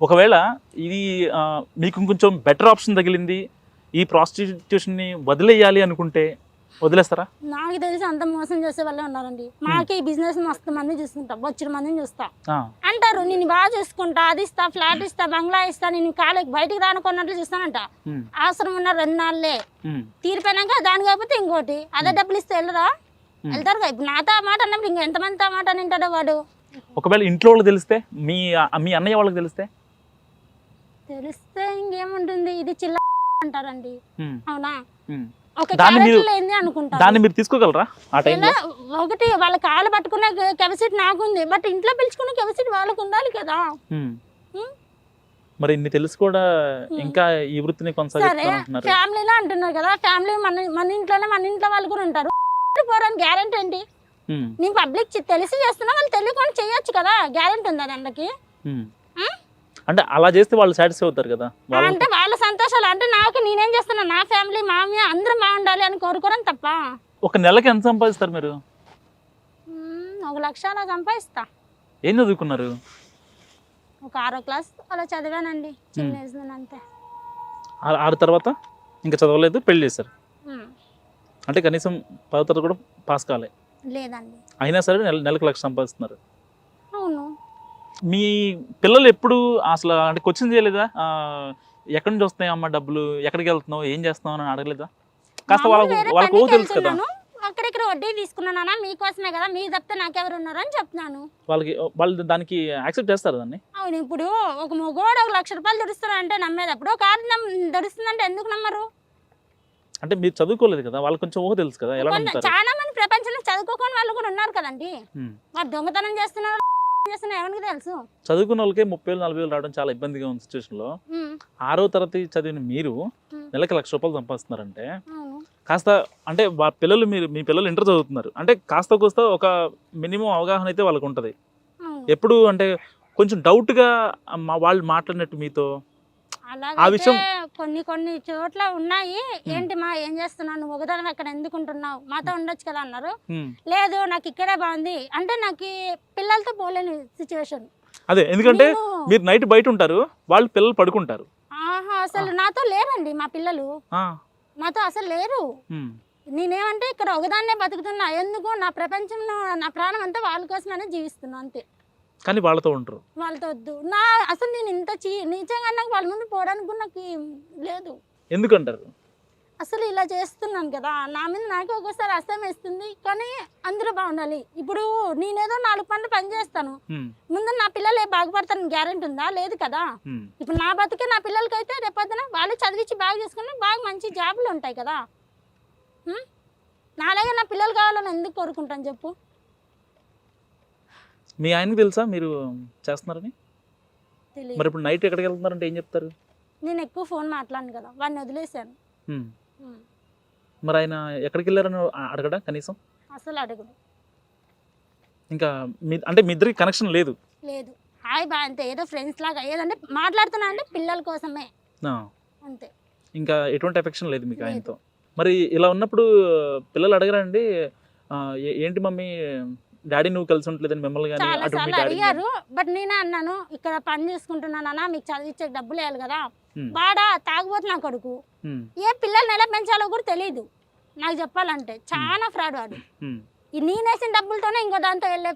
ఒకవేళ ఇది మీకు ఇంకొంచెం బెటర్ ఆప్షన్ తగిలింది ఈ ప్రాస్టిట్యూషన్ని వదిలేయాలి అనుకుంటే వదిలేస్తారా? నాకు తెలిసి అంత మోసం చేసే వాళ్ళే ఉన్నారండి. మాకే ఈ బిజినెస్ మస్తు మంది చూస్తుంటా వచ్చిన మందిని చూస్తా. అంటారు నేను బాగా చూసుకుంటా అది ఇస్తా ఫ్లాట్ ఇస్తా బంగ్లా ఇస్తా నేను కాలేకి బయటికి రానుకున్నట్లు చూస్తానంట. ఉమ్, అవసరం ఉన్న రెండు నాళ్ళే. ఉమ్, తీరిపోయినాక దాని కాకపోతే ఇంకోటి అదే డబ్బులు ఇస్తే వెళ్ళరా? వెళ్తారు ఇప్పుడు నాతో మాట అన్నప్పుడు ఇంకా ఎంతమందితో మాట అని వాడు. ఒకవేళ ఇంట్లో వాళ్ళకి తెలిస్తే మీ మీ అన్నయ్య వాళ్ళకి తెలిస్తే? తెలిస్తే ఇంకేముంటుంది? ఇది చిల్ల అంటారండి. అవునా? దాన్ని మీరు- తీసుకోగలరా? ఒకటి వాళ్ళ కాళ్ళు పట్టుకునే కెపాసిటీ నాకుంది. బట్ ఇంట్లో పిలుచుకునే కెపాసిటీ వాళ్ళకు ఉండాలి కదా. మరి ఇన్ని తెలిసి కూడా ఇంకా ఈ వృత్తిని ఫ్యామిలీలో అంటున్నారు కదా. ఫ్యామిలీ మన మన ఇంట్లోనే మన ఇంట్లో వాళ్ళు కూడా ఉంటారు. పోరాని గ్యారెంటీ ఉమ్, నేను పబ్లిక్ తెలిసి చేస్తున్నా వాళ్ళు తెలియకుండా చేయొచ్చు కదా. గ్యారెంటీ ఉందా దానికి? ఉమ్. ఉమ్? అంటే అలా చేస్తే వాళ్ళు సాటిస్ఫై అవుతారు కదా. అంటే వాళ్ళ సంతోషాలు అంటే నాకు నేనేం చేస్తున్నా? నా ఫ్యామిలీ మామయ్య అందరం బాగుండాలి అని కోరుకోవడం తప్ప? ఒక నెలకి ఎంత సంపాదిస్తారు మీరు? ఒక లక్ష అలా సంపాదిస్తా. ఏం చదువుకున్నారు? ఒక ఆరో క్లాస్ అలా చదివానండి చిన్న ఏజ్ అంతే. ఆరు తర్వాత ఇంకా చదవలేదు పెళ్ళి చేశారు. అంటే కనీసం పదో తరగతి కూడా పాస్ కాలే. లేదండి. అయినా సరే నెల నెలకు లక్ష సంపాదిస్తున్నారు. మీ పిల్లలు ఎప్పుడు అసలు అంటే క్వశ్చన్ చేయలేదా? ఎక్కడి నుంచి వస్తాయి అమ్మ డబ్బులు? ఎక్కడికి వెళ్తున్నావు? ఏం చేస్తున్నావు అని అడగలేదా? కాస్త వాళ్ళకు వాళ్ళకు తెలుసు కదా. అక్కడిక్కడ వడ్డీ తీసుకున్నానా మీకోసమే కదా మీరు తప్పితే నాకెవరు ఉన్నారు అని చెప్తున్నాను. వాళ్ళకి వాళ్ళు దానికి యాక్సెప్ట్ చేస్తారు దాన్ని? అవును ఇప్పుడు ఒక మగవాడు ఒక లక్ష రూపాయలు దొరుకుతున్నా అంటే నమ్మేటప్పుడు ఒక ఆరు దొరుకుతుందంటే ఎందుకు నమ్మరు? అంటే మీరు చదువుకోలేదు కదా వాళ్ళకి కొంచెం ఊహ తెలుసు కదా ఎలా చాలా మంది ప్రపంచంలో చదువుకోని వాళ్ళు కూడా ఉన్నారు కదండి. వారు దొంగతనం చేస్తున్నారు. తెలుసు? చదువుకున్న వాళ్ళకే ముప్పై వేలు నలభై వేలు రావడం చాలా ఇబ్బందిగా ఉంది సిచ్యువేషన్లో ఉమ్, ఆరో తరగతి చదివిన మీరు నెలకి లక్ష రూపాయలు సంపాదిస్తున్నారంటే కాస్త అంటే పిల్లలు మీరు మీ పిల్లలు ఇంటర్ చదువుతున్నారు. అంటే కాస్త కోస్త ఒక మినిమం అవగాహన అయితే వాళ్ళకి ఉంటుంది. ఎప్పుడు అంటే కొంచెం డౌట్గా వాళ్ళు మాట్లాడినట్టు మీతో? అలాగే కొన్ని కొన్ని చోట్ల ఉన్నాయి. ఏంటి మా ఏం చేస్తున్నావు? నువ్వు ఒకదాని అక్కడ ఎందుకు ఉంటున్నావు మాతో ఉండొచ్చు కదా అన్నారు. లేదు నాకు ఇక్కడే బాగుంది. అంటే నాకు పిల్లలతో పోలేని సిచ్యువేషన్ అదే ఎందుకంటే మీరు నైట్ బయట ఉంటారు వాళ్ళు పిల్లలు పడుకుంటారు. ఆహా అసలు నాతో లేరండి మా పిల్లలు. నాతో అసలు లేరు. నేనేమంటే ఇక్కడ ఒకదాన్నే బతుకుతున్నా. ఎందుకు? నా ప్రపంచంలో నా ప్రాణం అంతా వాళ్ళ కోసమైనా జీవిస్తున్నా అంతే. కానీ వాళ్ళతో ఉంటారు వాళ్ళతో వద్దు. నా అసలు నేను ఇంత చీ నీచంగా నాకు వాళ్ళ ముందు పోవడానికి కూడా నాకు లేదు. ఎందుకంటారు? అసలు ఇలా చేస్తున్నాను కదా నా మీద నాకు ఒక్కోసారి అసహ్యం వేస్తుంది కానీ అందరూ బాగుండాలి. ఇప్పుడు నేనేదో నాలుగు పనులు పని చేస్తాను. ముందు నా పిల్లలు ఏ బాగుపడతాను గ్యారెంటీ ఉందా? లేదు కదా. ఇప్పుడు నా బతుకే నా పిల్లలకైతే రేపొద్దున వాళ్ళు చదివించి బాగా చేసుకుని బాగా మంచి జాబులు ఉంటాయి కదా? నాలాగే నా పిల్లలు కావాలని ఎందుకు కోరుకుంటాను చెప్పు? మీ ఆయనకి తెలుసా మీరు చేస్తున్నారని? తెలియదు మరి ఇప్పుడు నైట్ ఎక్కడికి వెళ్తున్నారంటే ఏం చెప్తారు? నేను ఎక్కువ ఫోన్ మాట్లాడను కదా వాడిని వదిలేశాను. మరి ఆయన ఎక్కడికి వెళ్ళారని అడగడా కనీసం? అసలు అడుగుడు. ఇంకా మీ అంటే మీ ఇద్దరికి కనెక్షన్ లేదు? లేదు. హాయ్ బా అంతే. ఏదో ఫ్రెండ్స్ లాగా ఏదంటే మాట్లాడుతున్నా అంటే పిల్లల కోసమే. ఆ, అంతే. ఇంకా ఎటువంటి ఎఫెక్షన్ లేదు మీకు లేదు. ఆయనతో మరి ఇలా ఉన్నప్పుడు పిల్లలు అడగరండి ఆ, ఏ- ఏంటి మమ్మీ? డాడీ నువ్వు కలిసి ఉండలేదని మిమ్మల్ని కానీ చాలా అటు మీ సార్లు అడిగారు బట్ నేనే అన్నాను ఇక్కడ పని చేసుకుంటున్నానా మీకు చదివించే డబ్బులు వేయాలి కదా. బాడా తాగుబోతు నా కొడుకు ఏ పిల్లల్ని ఎలా పెంచాలో కూడా తెలియదు నాకు చెప్పాలంటే. చాలా ఫ్రాడ్ వాడు. ఈ నేనేసిన డబ్బులతోనే ఇంకో దాంతో వెళ్ళే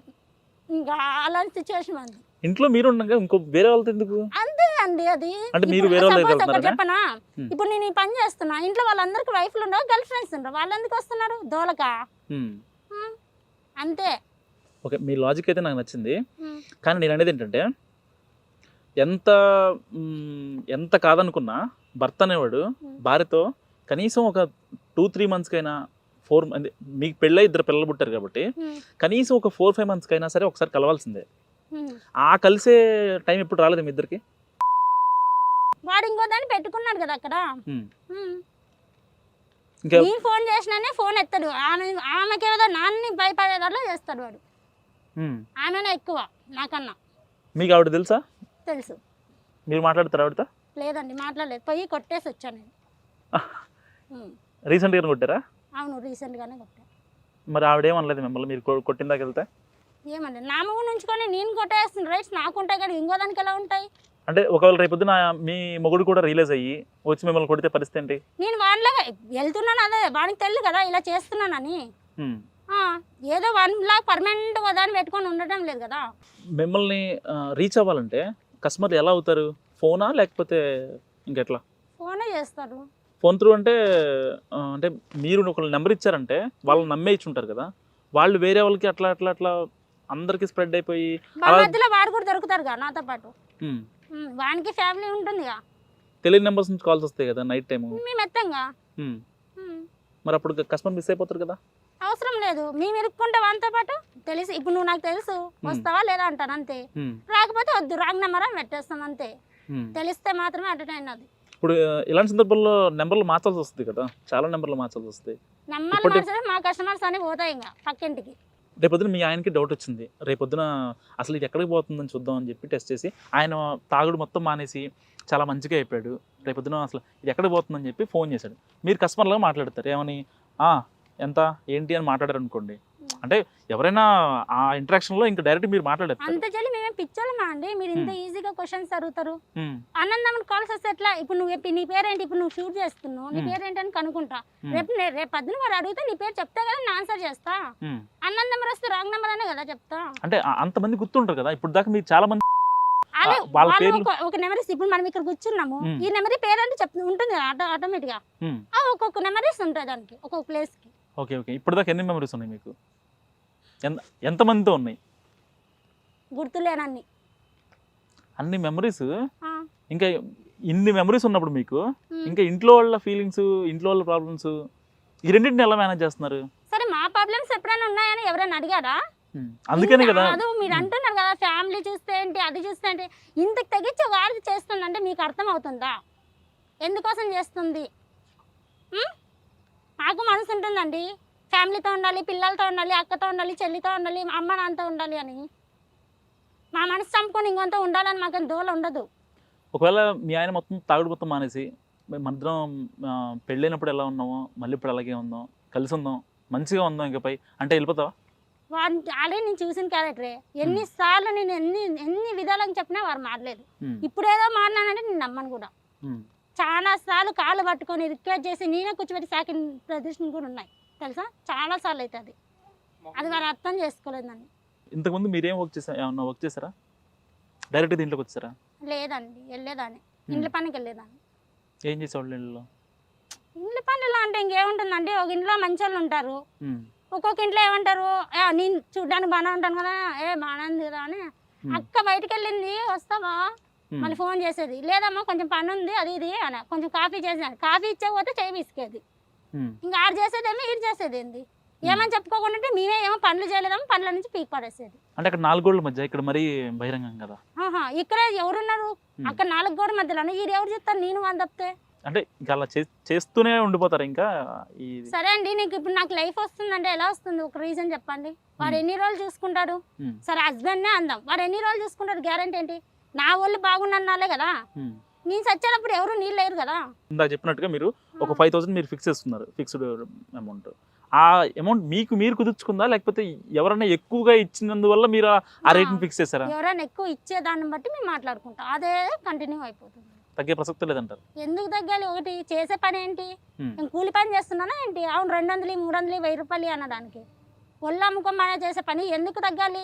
ఇంకా అలాంటి సిచ్యువేషన్ ఉంది ఇంట్లో మీరు ఉండగా ఇంకో వేరే వాళ్ళతో ఎందుకు? అంతే అండి అది. అంటే మీరు ఇప్పుడు వేరే వాళ్ళ suppose దగ్గరికి ఒకటి చెప్పనా? Hmm. ఇప్పుడు నేను ఈ పని చేస్తున్నా ఇంట్లో వాళ్ళందరికీ వైఫ్లు ఉండవు గర్ల్ ఫ్రెండ్స్ ఉండవు వాళ్ళు ఎందుకు వస్తున్నారు? దోలక? హ్మ్. అంతే. ఓకే మీ లాజిక్ అయితే నాకు నచ్చింది. కానీ నేను అనేది ఏంటంటే ఎంత ఎంత కాదనుకున్నా భర్త అనేవాడు. భార్యతో కనీసం ఒక టూ త్రీ మంత్స్కైనా ఫోర్ మీకు పెళ్ళై ఇద్దరు పిల్లలు పుట్టారు కాబట్టి. కనీసం ఒక ఫోర్ ఫైవ్ మంత్స్కైనా సరే ఒకసారి కలవాల్సిందే. ఆ కలిసే టైం ఎప్పుడు రాలేదు మీ ఇద్దరికి వాడు ఇంకో దాన్ని పెట్టుకున్నాడు కదా అక్కడ. ఇంకా నేను ఫోన్ చేసినానే ఫోన్ ఎత్తాడు ఆమె ఆమెకి ఏదో నాన్ని భయపడేదాలో చేస్తాడు వాడు ఆమెనే ఎక్కువ? నాకన్నా. మీకు ఆవిడ తెలుసా? తెలుసు. మీరు మాట్లాడతారు ఆవిడతో? లేదండి మాట్లాడలేదు. పోయి కొట్టేసి వచ్చాను నేను. రీసెంట్గా కొట్టారా? అవును రీసెంట్గానే కొట్టా. మరి ఆవిడేమనలేదు మిమ్మల్ని మీరు కొట్టిన దాకా వెళ్తే? ఏమండి నా మూడు ఉంచుకొని నేను కొట్టేస్తున్న రైట్స్ నాకు ఉంటాయి కానీ ఇంకో దానికి ఎలా ఉంటాయి? అంటే ఒకవేళ రేపొద్దున మీ మొగుడు కూడా రిలీజ్ అయ్యి వచ్చి మిమ్మల్ని కొడితే పరిస్థితి ఏంటి? నేను వాడిలాగా వెళ్తున్నాను అదే వాడికి తెలియదు కదా ఇలా చేస్తున్నానని. ఏదో వన్లా పర్మనెంట్ దాన్ని పెట్టుకొని ఉండటం లేదు కదా. మిమ్మల్ని రీచ్ అవ్వాలంటే కస్టమర్లు ఎలా అవుతారు? ఫోనా లేకపోతే ఇంకెట్లా? ఫోనే చేస్తారు. ఫోన్ త్రూ అంటే అంటే మీరు ఒక నెంబర్ ఇచ్చారంటే వాళ్ళు నమ్మే ఇచ్చి ఉంటారు కదా. వాళ్ళు వేరే వాళ్ళకి అట్లా అట్లా అట్లా అందరికి స్ప్రెడ్ అయిపోయి మధ్యలో వాడు కూడా దొరుకుతారు కదా నాతో పాటు. వానికి ఫ్యామిలీ ఉంటుందిగా తెలియని నెంబర్స్ నుంచి కాల్స్ వస్తాయి కదా నైట్ టైము. మేము ఎత్తంగా మరి అప్పుడు కస్టమర్ మిస్ అయిపోతారు కదా. అవసరం లేదు. మేము ఇరుక్కుంటే వానితో పాటు. తెలిసి. ఇప్పుడు నువ్వు నాకు తెలుసు. వస్తావా లేదా అంటాను అంతే. రాకపోతే వద్దు. రాంగ్ నెంబర్ అని పెట్టేస్తాం అంతే. తెలిస్తే మాత్రమే అటెండ్ అది. ఇప్పుడు ఇలాంటి సందర్భాల్లో నెంబర్లు మార్చాల్సి వస్తుంది కదా. చాలా నెంబర్లు మార్చాల్సి వస్తాయి. నెంబర్ ఇప్పటి- మార్చితే మా కస్టమర్స్ అని పోతాయి ఇంకా పక్కింటికి. రేపొద్దున మీ ఆయనకి డౌట్ వచ్చింది. రేపొద్దున అసలు ఇది ఎక్కడికి పోతుందని చూద్దాం అని చెప్పి టెస్ట్ చేసి ఆయన తాగుడు మొత్తం మానేసి చాలా మంచిగా అయిపోయాడు రేపొద్దున అసలు ఇది ఎక్కడికి పోతుందని చెప్పి ఫోన్ చేశాడు. మీరు కస్టమర్లాగా మాట్లాడతారు. ఏమని? "ఆ, ఎంత ఏంటి అని మాట్లాడారు అనుకోండి అంటే ఎవరైనా ఆ ఇంటరాక్షన్లో ఇంకా డైరెక్ట్ మీరు మాట్లాడతారు అంత చెల్లి మేమేం పిచ్చోళ్ళమా అండి? మీరు ఇంత ఈజీగా క్వశ్చన్స్ అడుగుతారు. అన్నందమ్మని కాల్స్ వస్తే ఎట్లా? ఇప్పుడు నువ్వు నీ పేరేంటి? ఇప్పుడు నువ్వు షూట్ చేస్తున్నావు నీ. పేరేంటి అని కనుక్కుంటా. ఉమ్, రేపు రేపు పద్దున వాడు అడిగితే నీ పేరు చెప్తా కదా నేను ఆన్సర్ చేస్తా. అన్నం నెంబర్ వస్తే రాంగ్ నెంబర్ అనే కదా చెప్తా. అంటే అంతమంది గుర్తుంటారు కదా ఇప్పుడు దాకా మీరు చాలా మంది ఒక- నెంబర్ ఇప్పుడు మనం ఇక్కడ కూర్చున్నాము. ఈ నెంబర్ పేరు అంటే చెప్ ఉంటుంది ఆటో ఆటోమేటిక్గా ఒక్కొక్క నెంబరీస్ ఉంటాయి దానికి ఒక్కొక్క ప్లేస్కి. Okay okay. ఇప్పుడు దాకా ఎన్ని మెమరీస్ ఉన్నాయి మీకు? ఎంత ఎంతమందితో ఉన్నాయి? గుర్తులేనన్ని అన్ని. మెమరీస్ ఇంకా ఇన్ని మెమరీస్ ఉన్నప్పుడు మీకు. ఇంకా ఇంట్లో వాళ్ళ ఫీలింగ్స్ ఇంట్లో వాళ్ళ ప్రాబ్లమ్స్ ఈ రెండింటిని ఎలా మేనేజ్ చేస్తున్నారు? సరే మా ప్రాబ్లమ్స్ ఎప్పుడైనా ఉన్నాయని ఎవరైనా అడిగారా. అందుకనే కదా. కాదు మీరు అంటున్నారు కదా ఫ్యామిలీ చూస్తే ఏంటి అది చూస్తే ఏంటి? ఇంతకు తెగించి వాడికి చేస్తుందంటే మీకు అర్థం అవుతుందా ఎందుకోసం చేస్తుంది? నాకు మనసు ఉంటుందండి. ఫ్యామిలీతో ఉండాలి పిల్లలతో ఉండాలి అక్కతో ఉండాలి చెల్లితో ఉండాలి అమ్మ నాన్నతో ఉండాలి అని. మా మనసు చంపుకొని ఇంకొంత ఉండాలని మాకు దోల ఉండదు. ఒకవేళ మీ ఆయన మొత్తం తాగుడు మొత్తం మానేసి మనిద్దరం పెళ్ళైనప్పుడు ఎలా ఉన్నామో మళ్ళీ ఇప్పుడు అలాగే ఉందాం కలిసి ఉందాం మంచిగా ఉందాం ఇంకపై అంటే వెళ్ళిపోతావా? వాడిని ఆల్రెడీ నేను చూసిన క్యారెక్టరే ఎన్నిసార్లు నేను ఎన్ని ఎన్ని విధాలని చెప్పినా వారు మారలేదు. ఇప్పుడు ఏదో మారినానంటే నేను నమ్మను కూడా. చాలా సార్లు కాళ్ళు పట్టుకొని రిక్వెస్ట్ చేసి నేనే కూర్చోబెట్టి సాకిన ప్రదర్శనలు కూడా ఉన్నాయి. తెలుసా? చాలా సార్లు అయితే అది. అది వారు అర్థం చేసుకోలేదు నన్ను. ఇంతకుముందు మీరేం వర్క్ చేశారు ఏమన్నా వర్క్ చేశారా? డైరెక్ట్ దీంట్లోకి వచ్చారా? లేదండి వెళ్ళేదాన్ని. ఇండ్ల పనికి వెళ్ళేదాన్ని. ఏం చేసేవాళ్ళు ఇళ్ళలో ఇండ్ల పనులు అంటే ఇంకేముంటుందండి? ఒక ఇంట్లో మంచి వాళ్ళు ఉంటారు. ఒక్కొక్క ఇంట్లో ఏమంటారు? "ఏ, నేను చూడ్డానికి బాగానే ఉంటాను కదా ఏ బాగానే ఉంది కదా అని. అక్క బయటికి వెళ్ళింది వస్తావా. మళ్ళీ ఫోన్ చేసేది లేదమ్మా కొంచెం పని ఉంది అది ఇది అని కొంచెం కాఫీ చేసేది కాఫీ ఇచ్చేపోతే చేయి విసికేది. మ్మ్. ఇంకా ఆడు చేసేదేమో ఈడు చేసేది ఏంది ఏమని చెప్పుకోకుండా మేమే ఏమో పనులు చేయలేదేమో పనుల నుంచి పీక్ పడేసేది. అంటే అక్కడ నాలుగు గోళ్ళ మధ్య ఇక్కడ మరీ బహిరంగం కదా? ఇక్కడ ఎవరున్నారు. అక్కడ నాలుగు గోడ మధ్యలో ఈడు ఎవరు చెప్తారు? నేను అని తప్పితే. అంటే ఇంకా అలా చేస్తూనే ఉండిపోతారు ఇంకా సరే అండి నీకు ఇప్పుడు నాకు లైఫ్ వస్తుందంటే ఎలా వస్తుంది? ఒక రీజన్ చెప్పండి. వాడు Hmm. ఎన్ని రోజులు చూసుకుంటాడు? మ్మ్. సరే హస్బెండ్నే అందాం. వాడు ఎన్ని రోజులు చూసుకుంటాడు? గ్యారంటీ ఏంటి? నా వాళ్ళు బాగున్నాలే కదా. నేను చచ్చేటప్పుడు ఎవరు నీళ్ళు లేరు కదా. ఇందాక చెప్పినట్టుగా మీరు ఒక ఫైవ్ థౌసండ్ మీరు ఫిక్స్ చేసుకున్నారు ఫిక్స్డ్ అమౌంట్ ఆ అమౌంట్ మీకు మీరు కుదుర్చుకుందా? లేకపోతే ఎవరైనా ఎక్కువగా ఇచ్చినందువల్ల మీరు ఆ- రేట్ని ఫిక్స్ చేశారా? ఎవరైనా ఎక్కువ ఇచ్చే దాన్ని బట్టి మేము మాట్లాడుకుంటాం. అదే కంటిన్యూ అయిపోతుంది. తగ్గే ప్రసక్తి లేదంటారు. ఎందుకు తగ్గాలి? ఒకటి చేసే పని ఏంటి. నేను కూలి పని చేస్తున్నానా ఏంటి? అవును రెండు వందలు మూడు వందలు వెయ్యి రూపాయలు అనడానికి ఒళ్ళు అమ్ముకోమనే చేసే పని ఎందుకు తగ్గాలి?